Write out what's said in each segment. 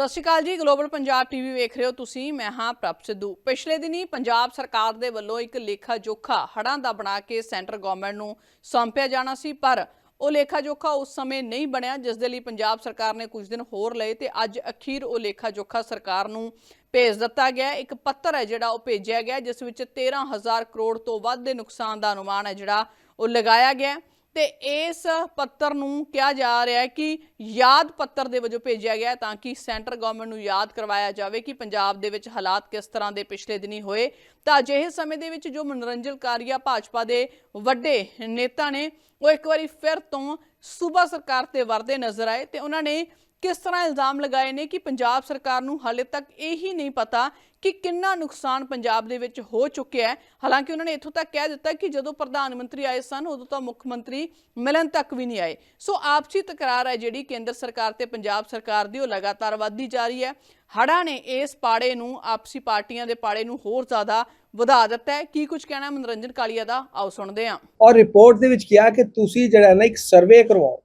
ਸਤਿ ਸ਼੍ਰੀ ਅਕਾਲ ਜੀ global Punjab TV ਵੇਖ ਰਹੇ ਹੋ ਤੁਸੀਂ, ਮੈਂ ਹਾਂ ਪ੍ਰਭ ਸਿੱਧੂ। ਪਿਛਲੇ ਦਿਨੀ ਪੰਜਾਬ ਸਰਕਾਰ ਦੇ ਵੱਲੋਂ ਇੱਕ ਲੇਖਾ ਜੋਖਾ ਹੜਾਂ ਦਾ ਬਣਾ ਕੇ ਸੈਂਟਰ ਗਵਰਨਮੈਂਟ ਨੂੰ ਸੌਂਪਿਆ ਜਾਣਾ ਸੀ, ਪਰ ਉਹ ਲੇਖਾ ਜੋਖਾ ਉਸ ਸਮੇਂ ਨਹੀਂ ਬਣਿਆ, ਜਿਸ ਦੇ ਲਈ ਪੰਜਾਬ ਸਰਕਾਰ ਨੇ ਕੁਝ ਦਿਨ ਹੋਰ ਲਏ ਤੇ ਅੱਜ ਅਖੀਰ ਉਹ ਲੇਖਾ ਜੋਖਾ ਸਰਕਾਰ ਨੂੰ ਭੇਜ ਦਿੱਤਾ ਗਿਆ ਇੱਕ ਪੱਤਰ ਹੈ ਜਿਹੜਾ ਉਹ ਭੇਜਿਆ ਗਿਆ ਜਿਸ ਵਿੱਚ 13000 ਕਰੋੜ ਤੋਂ ਵੱਧ ਦੇ ਨੁਕਸਾਨ ਦਾ ਅਨੁਮਾਨ ਹੈ ਜਿਹੜਾ ਉਹ ਲਗਾਇਆ ਗਿਆ ਤੇ ਇਸ ਪੱਤਰ ਨੂੰ ਕਿਹਾ ਜਾ ਰਿਹਾ ਹੈ ਕਿ ਯਾਦ ਪੱਤਰ ਦੇ ਵਜੋਂ ਭੇਜਿਆ ਗਿਆ ਤਾਂ ਕਿ ਸੈਂਟਰ ਗਵਰਨਮੈਂਟ ਨੂੰ ਯਾਦ ਕਰਵਾਇਆ ਜਾਵੇ ਕਿ ਪੰਜਾਬ ਦੇ ਵਿੱਚ ਹਾਲਾਤ ਕਿਸ ਤਰ੍ਹਾਂ ਦੇ ਪਿਛਲੇ ਦਿਨੀ ਹੋਏ। ਤਾਂ ਅਜਿਹੇ ਸਮੇਂ ਦੇ ਵਿੱਚ ਜੋ ਮਨੋਰੰਜਨਕਾਰੀਆ ਭਾਜਪਾ ਦੇ ਵੱਡੇ ਨੇਤਾ ਨੇ, ਉਹ ਇੱਕ ਵਾਰੀ ਫਿਰ ਤੋਂ ਸੂਬਾ ਸਰਕਾਰ ਤੇ ਵਰਦੇ ਨਜ਼ਰ ਆਏ ਤੇ ਉਹਨਾਂ ਨੇ ਕਿਸ ਤਰ੍ਹਾਂ ਇਲਜ਼ਾਮ ਲਗਾਏ ਨੇ ਕਿ ਪੰਜਾਬ ਸਰਕਾਰ ਨੂੰ ਹਾਲੇ ਤੱਕ ਇਹ ਹੀ ਨਹੀਂ ਪਤਾ ਕਿ ਕਿੰਨਾ ਨੁਕਸਾਨ ਪੰਜਾਬ ਦੇ ਵਿੱਚ ਹੋ ਚੁੱਕਿਆ ਹੈ। ਹਾਲਾਂਕਿ ਉਹਨਾਂ ਨੇ ਇੱਥੋਂ ਤੱਕ ਕਹਿ ਦਿੱਤਾ ਕਿ ਜਦੋਂ ਪ੍ਰਧਾਨ ਮੰਤਰੀ ਆਏ ਸਨ, ਉਦੋਂ ਤਾਂ ਮੁੱਖ ਮੰਤਰੀ ਮਿਲਣ ਤੱਕ ਵੀ ਨਹੀਂ ਆਏ। ਸੋ ਆਪਸੀ ਤਕਰਾਰ ਹੈ ਜਿਹੜੀ ਕੇਂਦਰ ਸਰਕਾਰ ਤੇ ਪੰਜਾਬ ਸਰਕਾਰ ਦੀ, ਉਹ ਲਗਾਤਾਰ ਵੱਧਦੀ ਜਾ ਰਹੀ ਹੈ। ਹੜ੍ਹਾਂ ਨੇ ਇਸ ਪਾੜੇ ਨੂੰ, ਆਪਸੀ ਪਾਰਟੀਆਂ ਦੇ ਪਾੜੇ ਨੂੰ ਹੋਰ ਜ਼ਿਆਦਾ ਵਧਾ ਦਿੱਤਾ ਹੈ। ਕੀ ਕੁਝ ਕਹਿਣਾ ਮਨੋਰੰਜਨ ਕਾਲੀਆ ਦਾ, ਆਓ ਸੁਣਦੇ ਹਾਂ। ਔਰ ਰਿਪੋਰਟ ਦੇ ਵਿੱਚ ਕਿਹਾ ਕਿ ਤੁਸੀਂ ਜਿਹੜਾ ਨਾ ਇੱਕ ਸਰਵੇ ਕਰਵਾਓ।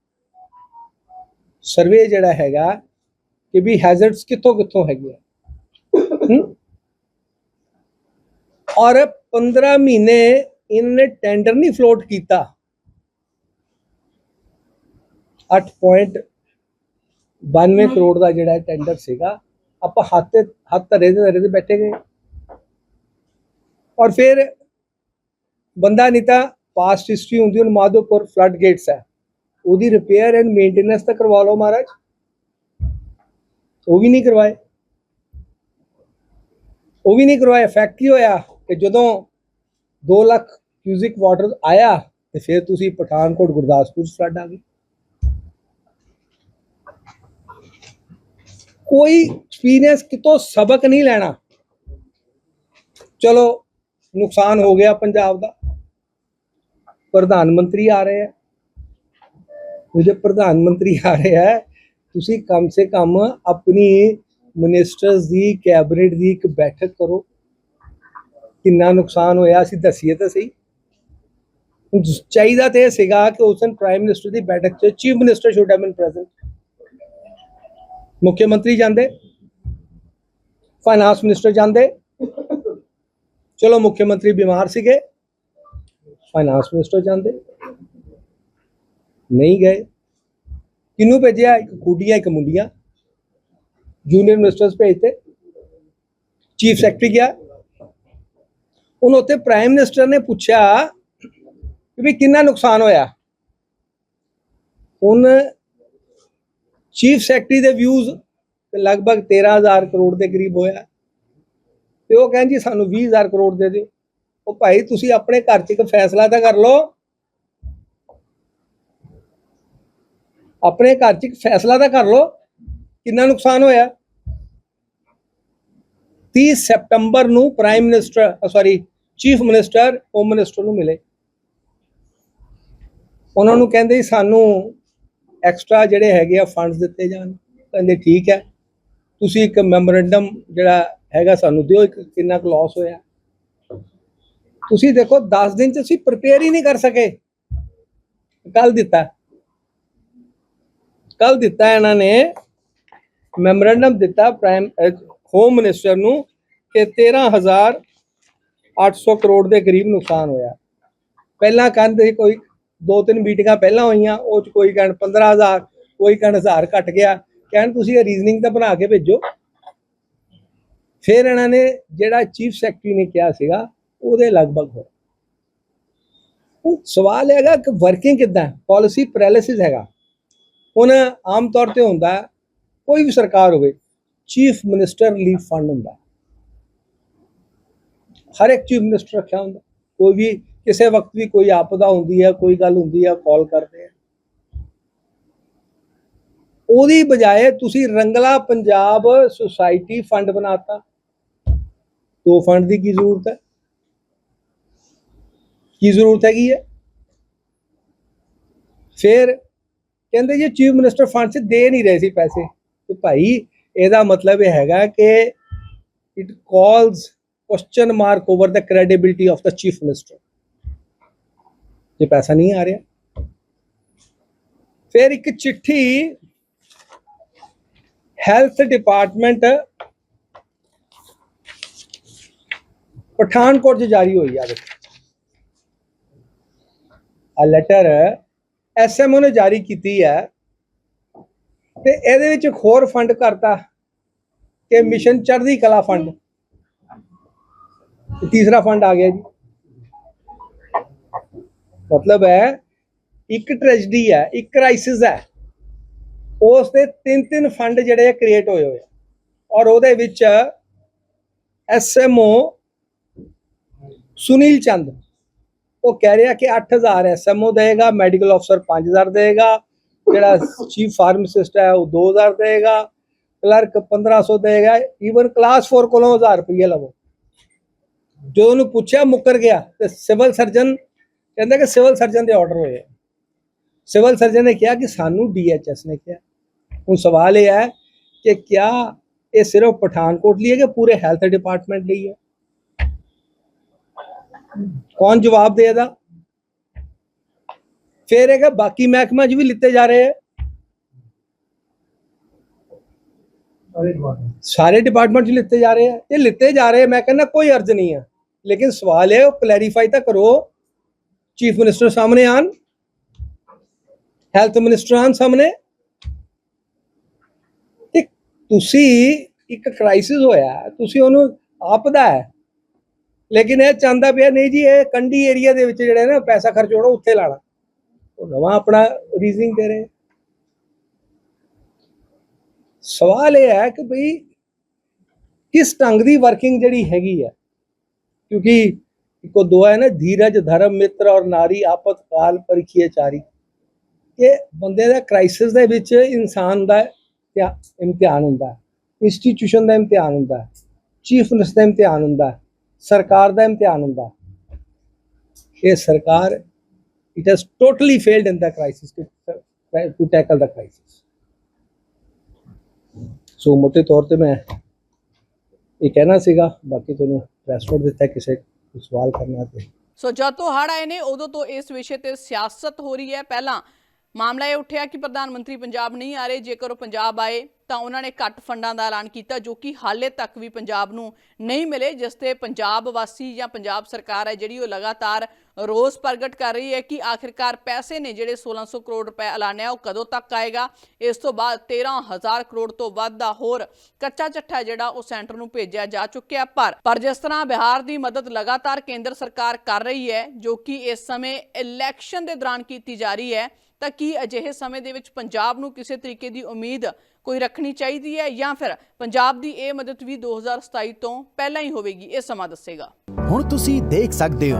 ਸਰਵੇ ਜਿਹੜਾ ਹੈਗਾ ਕਿ ਵੀ ਹੈਜ਼ਰਡਸ ਕਿੱਥੋਂ ਕਿੱਥੋਂ ਹੈਗੇ ਆ? ਔਰ 15 ਮਹੀਨੇ ਇਹਨਾਂ ਟੈਂਡਰ ਨਹੀਂ ਫਲੋਟ ਕੀਤਾ। 8.92 ਕਰੋੜ ਦਾ ਜਿਹੜਾ ਟੈਂਡਰ ਸੀਗਾ ਆਪਾਂ ਹੱਥ ਹੱਥ ਧਰੇ ਦੇ ਧਰੇ ਤੇ ਬੈਠੇ ਗਏ। ਔਰ ਫਿਰ ਬੰਦਾ ਨਹੀਂ ਤਾਂ ਪਾਸਟ ਹਿਸਟਰੀ ਹੁੰਦੀ ਹੁਣ ਮਾਧੋਪੁਰ ਫਲੱਡ ਗੇਟਸ ਹੈ। ਉਹਦੀ ਰਿਪੇਅਰ ਐਂਡ ਮੇਨਟੇਨੈਂਸ ਤਾਂ ਕਰਵਾ ਲਓ ਮਹਾਰਾਜ। ਉਹ ਵੀ ਨਹੀਂ ਕਰਵਾਏ। ਉਹ ਵੀ ਨਹੀਂ ਕਰਵਾਇਆ ਫੈਕਟ ਕੀ ਹੋਇਆ ਕਿ ਜਦੋਂ 2 ਲੱਖ ਕਿਊਜ਼ਿਕ ਵਾਟਰ ਆਇਆ ਤੇ ਫਿਰ ਤੁਸੀਂ ਪਠਾਨਕੋਟ ਗੁਰਦਾਸਪੁਰ ਫਲੱਡ ਆ ਗਈ। ਕੋਈ ਐਕਸਪੀਰੀਅੰਸ ਕਿਤੋਂ ਸਬਕ ਨਹੀਂ ਲੈਣਾ। ਚਲੋ, ਨੁਕਸਾਨ ਹੋ ਗਿਆ ਪੰਜਾਬ ਦਾ। ਪ੍ਰਧਾਨ ਮੰਤਰੀ ਆ ਰਹੇ ਹੈ ਉਹਦੇ ਪ੍ਰਧਾਨ ਮੰਤਰੀ ਆ ਰਿਹਾ ਹੈ ਤੁਸੀਂ ਕਮ ਸੇ ਕਮ ਆਪਣੀ ਮਿਨਿਸਟਰਸ ਦੀ ਕੈਬਨਿਟ ਦੀ ਇੱਕ ਬੈਠਕ ਕਰੋ ਕਿੰਨਾ ਨੁਕਸਾਨ ਹੋਇਆ ਅਸੀਂ ਦੱਸੀਏ ਤਾਂ ਸਹੀ ਚਾਹੀਦਾ ਤੇ ਇਹ ਸੀਗਾ ਕਿ ਉਸ ਦਿਨ ਪ੍ਰਾਈਮ ਮਿਨਿਸਟਰ ਦੀ ਬੈਠਕ 'ਚ chief minister should have been present ਮੁੱਖ ਮੰਤਰੀ ਜਾਂਦੇ ਫਾਈਨਾਂਸ ਮਿਨਿਸਟਰ ਜਾਂਦੇ ਚਲੋ ਮੁੱਖ ਮੰਤਰੀ ਬਿਮਾਰ ਸੀਗੇ ਫਾਈਨਾਂਸ ਮਿਨਿਸਟਰ ਜਾਂਦੇ ਨਹੀਂ ਗਏ। ਕਿਹਨੂੰ ਭੇਜਿਆ? ਇੱਕ ਕੁੜੀਆਂ ਇੱਕ ਮੁੰਡੀਆਂ। ਜੂਨੀਅਰ ਮਿਨਿਸਟਰਸ ਭੇਜਤੇ। ਚੀਫ ਸੈਕਟਰੀ ਗਿਆ। ਉਹਨੂੰ ਉੱਤੇ ਪ੍ਰਾਈਮ ਮਿਨਿਸਟਰ ਨੇ ਪੁੱਛਿਆ ਕਿ ਵੀ ਕਿੰਨਾ ਨੁਕਸਾਨ ਹੋਇਆ। ਹੁਣ ਚੀਫ ਸੈਕਟਰੀ ਦੇ ਵਿਊਜ਼ ਲਗਭਗ 13000 ਕਰੋੜ ਦੇ ਕਰੀਬ ਹੋਇਆ। ਤੇ ਉਹ ਕਹਿੰਦੇ ਜੀ ਸਾਨੂੰ 20000 ਕਰੋੜ ਦੇ ਦਿਓ। ਉਹ ਭਾਈ, ਤੁਸੀਂ ਆਪਣੇ ਘਰ 'ਚ ਇੱਕ ਫੈਸਲਾ ਤਾਂ ਕਰ ਲਓ। ਆਪਣੇ ਘਰ 'ਚ ਇੱਕ ਫੈਸਲਾ ਤਾਂ ਕਰ ਲਓ, ਕਿੰਨਾ ਨੁਕਸਾਨ ਹੋਇਆ? 30 ਸਤੰਬਰ ਨੂੰ prime minister sorry chief minister home minister ਨੂੰ ਮਿਲੇ। ਉਹਨਾਂ ਨੂੰ ਕਹਿੰਦੇ ਸਾਨੂੰ ਐਕਸਟਰਾ ਜਿਹੜੇ ਹੈਗੇ ਆ ਫੰਡਸ ਦਿੱਤੇ ਜਾਣ। ਕਹਿੰਦੇ ਠੀਕ ਹੈ, ਤੁਸੀਂ ਇੱਕ ਮੈਮੋਰੈਂਡਮ ਜਿਹੜਾ ਹੈਗਾ ਸਾਨੂੰ ਦਿਓ, ਇੱਕ ਕਿੰਨਾ ਕੁ ਲਾਸ ਹੋਇਆ। ਤੁਸੀਂ ਦੇਖੋ 10 ਦਿਨ ਚ ਅਸੀਂ ਪ੍ਰਪੇਅਰ ਹੀ ਨਹੀਂ ਕਰ ਸਕੇ। ਕੱਲ ਦਿੱਤਾ। ਕੱਲ ਦਿੱਤਾ ਇਹਨਾਂ ਨੇ ਮੈਮੋਰੈਂਡਮ ਦਿੱਤਾ ਪ੍ਰਾਈਮ ਹੋਮ ਮਿਨਿਸਟਰ ਨੂੰ ਕਿ 13800 ਕਰੋੜ ਦੇ ਕਰੀਬ ਨੁਕਸਾਨ ਹੋਇਆ। ਪਹਿਲਾਂ ਕਹਿੰਦੇ ਸੀ ਕੋਈ ਦੋ ਤਿੰਨ ਮੀਟਿੰਗਾਂ ਪਹਿਲਾਂ ਹੋਈਆਂ, ਉਹ ਚ ਕੋਈ ਕਹਿਣ 15000 ਕੋਈ ਕਹਿਣ 1000 ਘਟ ਗਿਆ। ਕਹਿਣ ਤੁਸੀਂ ਇਹ ਰੀਜ਼ਨਿੰਗ ਤਾਂ ਬਣਾ ਕੇ ਭੇਜੋ। ਫਿਰ ਇਹਨਾਂ ਨੇ ਜਿਹੜਾ ਚੀਫ ਸੈਕਟਰੀ ਨੇ ਕਿਹਾ ਸੀਗਾ, ਉਹਦੇ ਲਗਭਗ ਹੋਇਆ। ਸਵਾਲ ਹੈਗਾ ਕਿ ਵਰਕਿੰਗ ਕਿੱਦਾਂ? ਪਾਲਿਸੀ ਪੈਰਾਲਿਸਿਸ ਹੈਗਾ। ਹੁਣ ਆਮ ਤੌਰ ਤੇ ਹੁੰਦਾ ਕੋਈ ਵੀ ਸਰਕਾਰ ਹੋਵੇ ਚੀਫ ਮਿਨਿਸਟਰ ਰਿਲੀਫ ਫੰਡ ਹੁੰਦਾ ਹਰ ਇੱਕ ਚੀਫ ਮਿਨਿਸਟਰ ਰੱਖਿਆ ਹੁੰਦਾ ਕੋਈ ਵੀ ਕਿਸੇ ਵਕਤ ਵੀ ਕੋਈ ਆਪਦਾ ਹੁੰਦੀ ਹੈ, ਕੋਈ ਗੱਲ ਹੁੰਦੀ ਹੈ ਕਾਲ ਕਰਦੇ ਆ। ਉਹਦੀ ਬਜਾਏ ਤੁਸੀਂ ਰੰਗਲਾ ਪੰਜਾਬ ਸੁਸਾਇਟੀ ਫੰਡ ਬਣਾਤਾ। ਦੋ ਫੰਡ ਦੀ ਕੀ ਜ਼ਰੂਰਤ ਹੈ? ਕੀ ਜ਼ਰੂਰਤ ਹੈਗੀ ਹੈ? ਫਿਰ ਕਹਿੰਦੇ ਜੀ ਚੀਫ ਮਿਨਿਸਟਰ ਫੰਡ 'ਚ ਦੇ ਨਹੀਂ ਰਹੇ ਸੀ ਪੈਸੇ। ਤੇ ਭਾਈ, ਇਹਦਾ ਮਤਲਬ ਇਹ ਹੈਗਾ ਕਿ it calls question mark over the credibility of the chief minister ਜੇ ਪੈਸਾ ਨਹੀਂ ਆ ਰਿਹਾ। ਫਿਰ ਇੱਕ ਚਿੱਠੀ ਹੈਲਥ ਡਿਪਾਰਟਮੈਂਟ ਪਠਾਨਕੋਟ 'ਚ ਜਾਰੀ ਹੋਈ ਆ। ਦੇਖੋ ਆ ਲੈਟਰ ਐਸਐਮਓ ਨੇ ਜਾਰੀ ਕੀਤੀ ਹੈ। ਤੇ ਇਹਦੇ ਵਿੱਚ ਇੱਕ ਹੋਰ ਫੰਡ ਕਰਤਾ ਕਿ ਮਿਸ਼ਨ ਚੜ੍ਹਦੀ ਕਲਾ ਫੰਡ ਤੀਸਰਾ ਫੰਡ ਆ ਗਿਆ ਜੀ। ਮਤਲਬ ਹੈ, ਇੱਕ ਟ੍ਰੈਜਡੀ ਹੈ, ਇੱਕ ਕ੍ਰਾਈਸਿਸ ਹੈ। ਉਸ ਦੇ ਤਿੰਨ ਤਿੰਨ ਫੰਡ ਜਿਹੜੇ ਕ੍ਰੀਏਟ ਹੋਏ ਹੋਏ ਔਰ ਉਹਦੇ ਵਿੱਚ ਐਸਐਮਓ ਸੁਨੀਲ ਚੰਦ ਉਹ ਕਹਿ ਰਿਹਾ ਕਿ 8000 ਐਸਐਮਓ ਦੇਗਾ ਮੈਡੀਕਲ ਅਫਸਰ 5000 ਦੇਗਾ, ਜਿਹੜਾ ਚੀਫ ਫਾਰਮਾਸਿਸਟ ਹੈ ਉਹ 2000 ਦੇਗਾ ਕਲਰਕ 1500 ਦੇਗਾ ਈਵਨ ਕਲਾਸ 4 ਕੋਲੋਂ 1000 ਰੁਪਏ ਲਵੋ। ਜੋ ਉਹਨੂੰ ਪੁੱਛਿਆ, ਮੁੱਕਰ ਗਿਆ, ਤੇ ਸਿਵਲ ਸਰਜਨ ਕਹਿੰਦਾ ਕਿ ਸਿਵਲ ਸਰਜਨ ਦੇ ਆਰਡਰ ਹੋਏ ਸਿਵਲ ਸਰਜਨ ਨੇ ਕਿਹਾ ਕਿ ਸਾਨੂੰ ਡੀਐਚਐਸ ਨੇ ਕਿਹਾ। ਹੁਣ ਸਵਾਲ ਇਹ ਹੈ ਕਿ ਕਿਆ ਇਹ ਸਿਰਫ ਪਠਾਨਕੋਟ ਲਈ ਹੈ ਕਿ ਪੂਰੇ ਹੈਲਥ ਡਿਪਾਰਟਮੈਂਟ ਲਈ ਹੈ? ਕੌਣ ਜਵਾਬ ਦੇਗਾ ਫਿਰ ਹੈਗਾ ਬਾਕੀ ਮਹਿਕਮਾ 'ਚ ਵੀ ਲਿੱਤੇ ਜਾ ਰਹੇ ਹੈ ਸਾਰੇ ਡਿਪਾਰਟਮੈਂਟ ਲਿੱਤੇ ਜਾ ਰਹੇ ਹੈ ਇਹ ਲਿੱਤੇ ਜਾ ਰਹੇ ਮੈਂ ਕਹਿੰਦਾ ਕੋਈ ਅਰਜ਼ ਨਹੀਂ ਹੈ ਲੇਕਿਨ ਸਵਾਲ ਹੈ ਉਹ ਕਲੈਰੀਫਾਈ ਤਾਂ ਕਰੋ। ਚੀਫ ਮਿਨਿਸਟਰ ਸਾਹਮਣੇ ਆਣ ਹੈਲਥ ਮਿਨਿਸਟਰ ਆਣ ਸਾਹਮਣੇ। ਕਿ ਤੁਸੀਂ ਇੱਕ ਕ੍ਰਾਈਸਿਸ ਹੋਇਆ ਤੁਸੀਂ ਉਹਨੂੰ ਆਪਦਾ ਹੈ। ਲੇਕਿਨ ਇਹ ਚਾਹੁੰਦਾ ਪਿਆ ਨਹੀਂ ਜੀ, ਇਹ ਕੰਡੀ ਏਰੀਆ ਦੇ ਵਿੱਚ ਜਿਹੜਾ ਨਾ ਪੈਸਾ ਖਰਚ ਹੋਣਾ, ਉੱਥੇ ਲਾਣਾ। ਉਹ ਨਵਾਂ ਆਪਣਾ ਰੀਜ਼ਨਿੰਗ ਦੇ ਰਹੇ। ਸਵਾਲ ਇਹ ਹੈ ਕਿ ਭਈ ਕਿਸ ਢੰਗ ਦੀ ਵਰਕਿੰਗ ਜਿਹੜੀ ਹੈਗੀ ਹੈ? ਕਿਉਂਕਿ ਇੱਕੋ ਦੁਆ ਹੈ ਨਾ, ਧੀਰਜ, ਧਰਮ, ਮਿੱਤਰ ਔਰ ਨਾਰੀ, ਆਪਤ, ਕਾਲ ਪਰਖੀਏ ਚਾਰੀ ਇਹ ਬੰਦੇ ਦਾ ਕ੍ਰਾਈਸਿਸ ਦੇ ਵਿੱਚ ਇਨਸਾਨ ਦਾ ਇਮਤਿਹਾਨ ਹੁੰਦਾ ਹੈ। ਇੰਸਟੀਟਿਊਸ਼ਨ ਦਾ ਇਮਤਿਹਾਨ ਹੁੰਦਾ ਹੈ। ਚੀਫ ਮਿਨਿਸਟਰ ਦਾ ਇਮਤਿਹਾਨ ਹੁੰਦਾ ਹੈ। ਸਰਕਾਰ ਦਾ ਇਮਤਿਹਾਨ ਹੁੰਦਾ। ਇਹ ਸਰਕਾਰ it has totally failed in the crisis to tackle the crisis so ਮੋٹے ਤੌਰ ਤੇ ਮੈਂ ਇਹ ਕਹਿਣਾ ਸੀਗਾ, ਬਾਕੀ ਤੁਹਾਨੂੰ ਰੈਸਟੋਰੈਂਟ ਦਿੱਤਾ, ਕਿਸੇ ਸਵਾਲ ਕਰਨਾ ਤੇ। ਸੋ ਜਦ ਤੋਂ ਹੜ ਆਏ ਨੇ, ਉਦੋਂ ਤੋਂ ਇਸ ਵਿਸ਼ੇ ਤੇ ਸਿਆਸਤ ਹੋ ਰਹੀ ਹੈ। ਪਹਿਲਾਂ ਮਾਮਲਾ ਇਹ ਉੱਠਿਆ ਕਿ ਪ੍ਰਧਾਨ ਮੰਤਰੀ ਪੰਜਾਬ ਨਹੀਂ ਆ ਰਹੇ, ਜੇਕਰ ਉਹ ਪੰਜਾਬ ਆਏ ਤਾਂ ਉਹਨਾਂ ਨੇ ਘੱਟ ਫੰਡਾਂ ਦਾ ਐਲਾਨ ਕੀਤਾ, ਜੋ ਕਿ ਹਾਲੇ ਤੱਕ ਵੀ ਪੰਜਾਬ ਨੂੰ ਨਹੀਂ ਮਿਲੇ, ਜਿਸ ਤੇ ਪੰਜਾਬ ਵਾਸੀ ਜਾਂ ਪੰਜਾਬ ਸਰਕਾਰ ਹੈ ਜਿਹੜੀ ਉਹ ਲਗਾਤਾਰ ਰੋਸ ਪ੍ਰਗਟ ਕਰ ਰਹੀ ਹੈ ਕਿ ਆਖਿਰਕਾਰ ਪੈਸੇ ਨੇ ਜਿਹੜੇ 1600 ਕਰੋੜ ਰੁਪਏ ਐਲਾਨਿਆ, ਉਹ ਕਦੋਂ ਤੱਕ ਆਏਗਾ? ਇਸ ਤੋਂ ਬਾਅਦ 13000 ਕਰੋੜ ਤੋਂ ਵੱਧ ਦਾ ਹੋਰ ਕੱਚਾ ਚੱਠਾ ਜਿਹੜਾ ਉਹ ਸੈਂਟਰ ਨੂੰ ਭੇਜਿਆ ਜਾ ਚੁੱਕਿਆ। ਪਰ ਪਰ ਜਿਸ ਤਰ੍ਹਾਂ ਬਿਹਾਰ ਦੀ ਮਦਦ ਲਗਾਤਾਰ ਕੇਂਦਰ ਸਰਕਾਰ ਕਰ ਰਹੀ ਹੈ, ਜੋ ਕਿ ਇਸ ਸਮੇਂ ਇਲੈਕਸ਼ਨ ਦੇ ਦੌਰਾਨ ਕੀਤੀ ਜਾ ਰਹੀ ਹੈ, ਤਾਂ ਕੀ ਅਜਿਹੇ ਸਮੇਂ ਦੇ ਵਿੱਚ ਪੰਜਾਬ ਨੂੰ ਕਿਸੇ ਤਰੀਕੇ ਦੀ ਉਮੀਦ ਕੋਈ ਰੱਖਣੀ ਚਾਹੀਦੀ ਹੈ ਜਾਂ ਫਿਰ ਪੰਜਾਬ ਦੀ ਇਹ ਮਦਦ ਵੀ 2027 ਤੋਂ ਪਹਿਲਾਂ ਹੀ ਹੋਵੇਗੀ, ਇਹ ਸਮਾਂ ਦੱਸੇਗਾ। ਹੁਣ ਤੁਸੀਂ ਦੇਖ ਸਕਦੇ ਹੋ